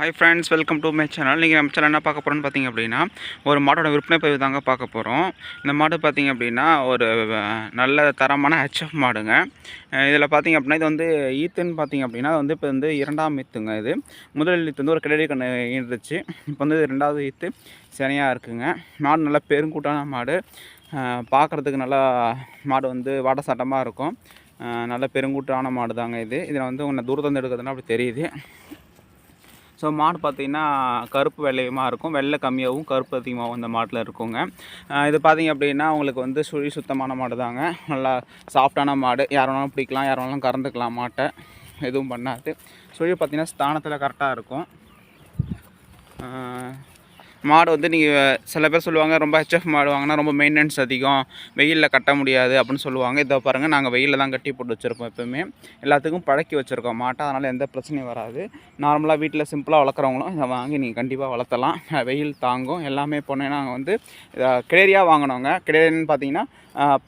Hi friends welcome to my channel நீங்கள் நம்ம channel என்ன பார்க்க போகிறோன்னு பார்த்தீங்க அப்படின்னா ஒரு மாட்டோட விற்பனை பதிவு தாங்க பார்க்க போகிறோம் இந்த மாடு பார்த்தீங்க அப்படின்னா ஒரு நல்ல தரமான ஹெச்எஃப் மாடுங்க. இதில் பார்த்தீங்க அப்படின்னா இது வந்து ஈத்துன்னு பார்த்தீங்க அப்படின்னா அது வந்து இப்போ வந்து இரண்டாம் ஈத்துங்க இது. முதல் ஈத்து வந்து ஒரு கிடடி கண்ணு இருந்துச்சு. இப்போ வந்து ரெண்டாவது ஈத்து. சனியாக இருக்குங்க. மாடு நல்லா பெருங்கூட்டான மாடு. பார்க்குறதுக்கு நல்லா மாடு வந்து வாட்ட சட்டமாக இருக்கும் நல்ல பெருங்கூட்டான மாடு தாங்க இது. இதில் வந்து உன்னை தூரத்துலேருந்து எடுக்கிறதுனா அப்படி தெரியுது. ஸோ மாடு பார்த்தீங்கன்னா கருப்பு வெள்ளையுமா இருக்கும். வெள்ளை கம்மியாகவும் கருப்பு அதிகமாகவும் இந்த மாட்டில் இருக்குங்க. இது பார்த்தீங்க அப்படின்னா உங்களுக்கு வந்து சுழி சுத்தமான மாடு தாங்க நல்லா சாஃப்டான மாடு. யார் வேணாலும் பிடிக்கலாம் யார் வேணாலும் கறந்துக்கலாம் மாட்டை. எதுவும் பண்ணாது. சுழி பார்த்தீங்கன்னா ஸ்தானத்தில் கரெக்டாக இருக்கும். மாடு வந்து நீங்கள் சில பேர் சொல்லுவாங்க ரொம்ப ஹெச்எஃப் மாடு வாங்கினா ரொம்ப மெயின்டெனன்ஸ் அதிகம் வெயிலில் கட்ட முடியாது அப்படின்னு சொல்லுவாங்க. இதை பாருங்கள் நாங்கள் வெயிலில் தான் கட்டி போட்டு வச்சுருப்போம் எப்போவுமே எல்லாத்துக்கும் பழக்கி வச்சுருக்கோம் மாட்டை அதனால் எந்த பிரச்சனையும் வராது. நார்மலாக வீட்டில் சிம்பிளாக வளர்க்குறவங்களும் இதை வாங்கி நீங்கள் கண்டிப்பாக வளர்த்தலாம். வெயில் தாங்கும். எல்லாமே போனேன்னா நாங்கள் வந்து கிடேரியாக வாங்கினோங்க கிடேரின்னு பார்த்தீங்கன்னா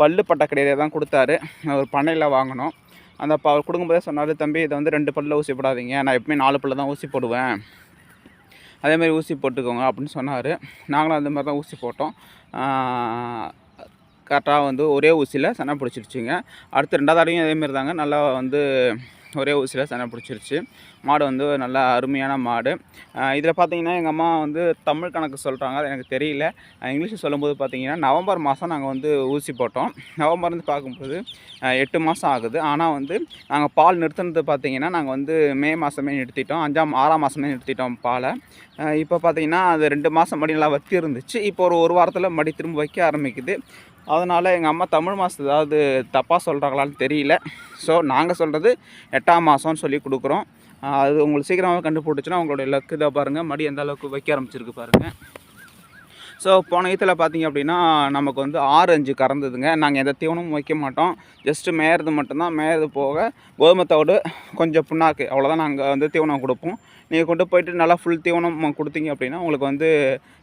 பல்லு பட்ட கிடேரியா தான் கொடுத்தாரு. ஒரு பண்ணையில் வாங்கினோம். அந்த ப அவர் கொடுக்கும்போதே சொன்னார் தம்பி இதை வந்து ரெண்டு பல்லில் ஊசி போடாதீங்க நான் எப்பவுமே நாலு பல்ல தான் ஊசி போடுவேன். அதேமாதிரி ஊசி போட்டுக்கோங்க அப்படின்னு சொன்னார். நாங்களும் அந்த மாதிரி தான் ஊசி போட்டோம். கரெக்டாக வந்து ஒரே ஊசியில் சனை பிடிச்சிருச்சிங்க அடுத்து ரெண்டாவது தடவையும் அதேமாரி தாங்க நல்லா வந்து ஒரே ஊசியில் சண்டை பிடிச்சிருச்சு. மாடு வந்து நல்ல அருமையான மாடு. இதில் பார்த்தீங்கன்னா எங்கள் அம்மா வந்து தமிழ் கணக்கு சொல்கிறாங்க அது எனக்கு தெரியல. இங்கிலீஷில் சொல்லும்போது பார்த்தீங்கன்னா நவம்பர் மாதம் நாங்கள் வந்து ஊசி போட்டோம். நவம்பர்னு பார்க்கும்போது எட்டு மாதம் ஆகுது. ஆனால் வந்து நாங்கள் பால் நிறுத்தினது பார்த்தீங்கன்னா நாங்கள் வந்து மே மாதமே நிறுத்திட்டோம். அஞ்சாம் ஆறாம் மாதமே நிறுத்திட்டோம் பாலை. இப்போ பார்த்தீங்கன்னா அது ரெண்டு மாதம் மடி நல்லா வத்தி இருந்துச்சு இப்போ ஒரு ஒரு வாரத்தில் மடி திரும்ப வைக்க ஆரம்பிக்குது. அதனால் எங்கள் அம்மா தமிழ் மாதம் ஏதாவது தப்பாக சொல்கிறாங்களான்னு தெரியல. ஸோ நாங்கள் சொல்கிறது எட்டாம் மாதம்னு சொல்லி கொடுக்குறோம். அது உங்களுக்கு சீக்கிரமாக கண்டுபிடிச்சுன்னா உங்களுடைய லக்கு இதை பாருங்கள் மடி எந்த அளவுக்கு வைக்க ஆரம்பிச்சிருக்கு பாருங்கள் ஸோ போன இதில் பார்த்தீங்க அப்படின்னா நமக்கு வந்து ஆறு அஞ்சு கறந்ததுங்க. நாங்கள் எந்த தீவனமும் வைக்க மாட்டோம். ஜஸ்ட்டு மேயறது மட்டும்தான். மேயறது போக கோதுமை தவிடு கொஞ்சம் புண்ணாக்கு அவ்வளோதான் நாங்கள் வந்து தீவனம் கொடுப்போம். நீங்கள் கொண்டு போயிட்டு நல்லா ஃபுல் தீவனம் கொடுத்தீங்க அப்படின்னா உங்களுக்கு வந்து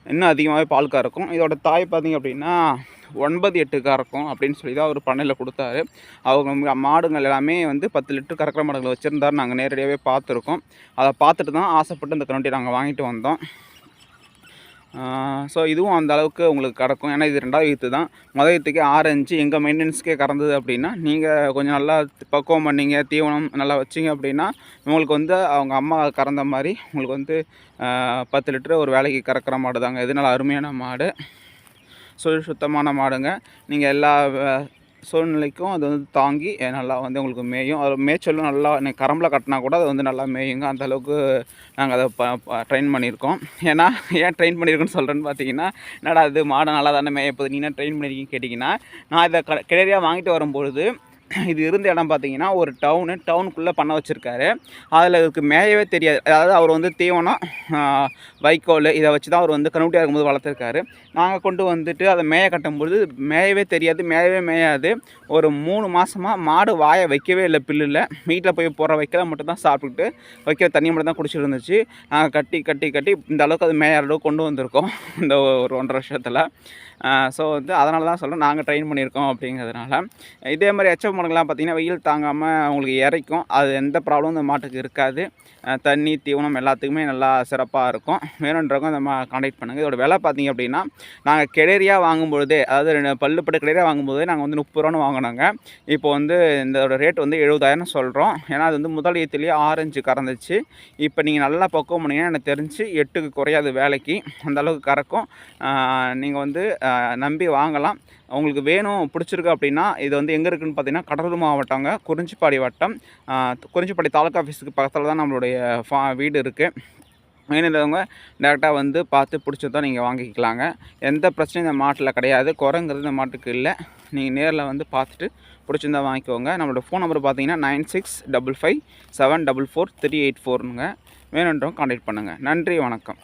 இன்னும் அதிகமாகவே பால் கறக்கும் இதோட தாய் பார்த்தீங்க அப்படின்னா ஒன்பது எட்டு கறக்கும் அப்படின்னு சொல்லி தான் அவர் பண்ணையில் கொடுத்தாரு. அவங்க மாடுங்கள் எல்லாமே வந்து பத்து லிட்டர் கறக்கிற மாடுகளை வச்சுருந்தாரு. நாங்கள் நேரடியாகவே பார்த்துருக்கோம். அதை பார்த்துட்டு தான் ஆசைப்பட்டு இந்த கரண்டி நாங்கள் வாங்கிட்டு வந்தோம். ஸோ இதுவும் அந்த அளவுக்கு உங்களுக்கு கிடக்கும். ஏன்னா இது ரெண்டாவது ஈத்து தான். முதல் ஈத்துக்கே ஆரஞ்சு எங்கள் மெயின்டெனன்ஸ்க்கே கறந்தது அப்படின்னா நீங்கள் கொஞ்சம் நல்லா பக்குவம் பண்ணீங்க தீவனம் நல்லா வச்சிங்க அப்படின்னா உங்களுக்கு வந்து அவங்க அம்மா கறந்த மாதிரி உங்களுக்கு வந்து பத்து லிட்டர் ஒரு வேலைக்கு கறக்கிற மாடு தாங்க இது நல்லா அருமையான மாடு. சுழி சுத்தமான மாடுங்க. நீங்கள் எல்லா சூழ்நிலைக்கும் அது வந்து தாங்கி நல்லா வந்து உங்களுக்கு மேயும். அது மேய்ச்சலும் நல்லா நீங்கள் கரம்பில் கட்டினா கூட அது வந்து நல்லா மேயுங்க. அந்த அளவுக்கு நாங்கள் அதை ப ட்ரெயின் பண்ணியிருக்கோம். ஏன்னா ஏன் ட்ரெயின் பண்ணியிருக்கோன்னு சொல்கிறேன்னு பார்த்தீங்கன்னா என்னடா அது மாடு நல்லா தானே மேய போகுது. நீ என்ன ட்ரெயின் பண்ணியிருக்கீங்கன்னு கேட்டிங்கன்னா நான் இதை க கிடரியாக வாங்கிட்டு வரும்பொழுது இது இருந்த இடம் பார்த்தீங்கன்னா ஒரு டவுனு டவுனுக்குள்ளே பண்ண வச்சுருக்காரு. அதில் இதுக்கு மேயவே தெரியாது. அதாவது அவர் வந்து தீவனம் வைக்கோல் இதை வச்சு தான் அவர் வந்து கண்ணுட்டியாக இருக்கும்போது வளர்த்துருக்காரு. நாங்கள் கொண்டு வந்துட்டு அதை மேய கட்டும்பொழுது மேயவே தெரியாது மேயவே மேயாது. ஒரு மூணு மாதமாக மாடு வாயை வைக்கவே இல்லை பில்லில் வீட்டில் போய் போகிற வைக்கல மட்டும் தான் சாப்பிட்டுட்டு வைக்கிற தண்ணி மட்டும் தான் குடிச்சிட்டு இருந்துச்சு. நாங்கள் கட்டி கட்டி கட்டி இந்த அளவுக்கு அது மேயற அளவுக்கு கொண்டு வந்திருக்கோம். இந்த ஒரு ஒன்றரை வருஷத்தில். ஸோ வந்து அதனால தான் சொல்கிறோம் நாங்கள் ட்ரெயின் பண்ணியிருக்கோம் அப்படிங்கிறதுனால. இதே மாதிரி எச்ச மாடுகள்லாம் பார்த்தீங்கன்னா வெயில் தாங்காமல் உங்களுக்கு இறைக்கும். அது எந்த ப்ராப்ளமும் இந்த மாட்டுக்கு இருக்காது. தண்ணி தீவனம் எல்லாத்துக்குமே நல்லா சிறப்பாக இருக்கும். வேணுன்றவங்க நம்ம மா பண்ணுங்கள் இதோட விலை பார்த்தீங்க அப்படின்னா நாங்கள் கிடேரியாக வாங்கும்பொழுதே அதாவது ரெண்டு பல்லுப்பட்டு கிடேரியாக வாங்கும்போதே நாங்கள் வந்து முப்பது ரூபான்னு வாங்கினோங்க. இப்போ வந்து இதோட ரேட் வந்து எழுபதாயிரம் சொல்கிறோம் ஏன்னா அது வந்து முதல் ஈத்துலேயே ஆரஞ்சு கறந்துச்சு. இப்போ நீங்கள் நல்லா பக்குவம் பண்ணீங்கன்னா எனக்கு தெரிஞ்சு எட்டுக்கு குறையாது வேலைக்கு. அந்தளவுக்கு கறக்கும். நீங்கள் வந்து நம்பி வாங்கலாம். உங்களுக்கு வேணும் பிடிச்சிருக்கு அப்படின்னா இது வந்து எங்கே இருக்குதுன்னு பார்த்தீங்கன்னா கடலூர் மாவட்டங்க குறிஞ்சிப்பாடி வட்டம் குறிஞ்சிப்பாடி தாலுக்கா ஆஃபீஸுக்கு பக்கத்தில் தான் நம்மளுடைய ஃபா வீடு இருக்குது வேணுன்றவங்க டேரெக்டாக வந்து பார்த்து பிடிச்சதான் நீங்கள் வாங்கிக்கலாங்க. எந்த பிரச்சனையும் இந்த மாட்டில் கிடையாது. குறைங்கிறது இந்த மாட்டுக்கு இல்லை. நீங்கள் நேரில் வந்து பார்த்துட்டு பிடிச்சிருந்தா வாங்கிக்கோங்க. நம்மளோட ஃபோன் நம்பர் பார்த்தீங்கன்னா nine six double five seven double four three eight ஃபோர்னுங்க வேணுன்றவங்க கான்டாக்ட் பண்ணுங்கள் நன்றி வணக்கம்.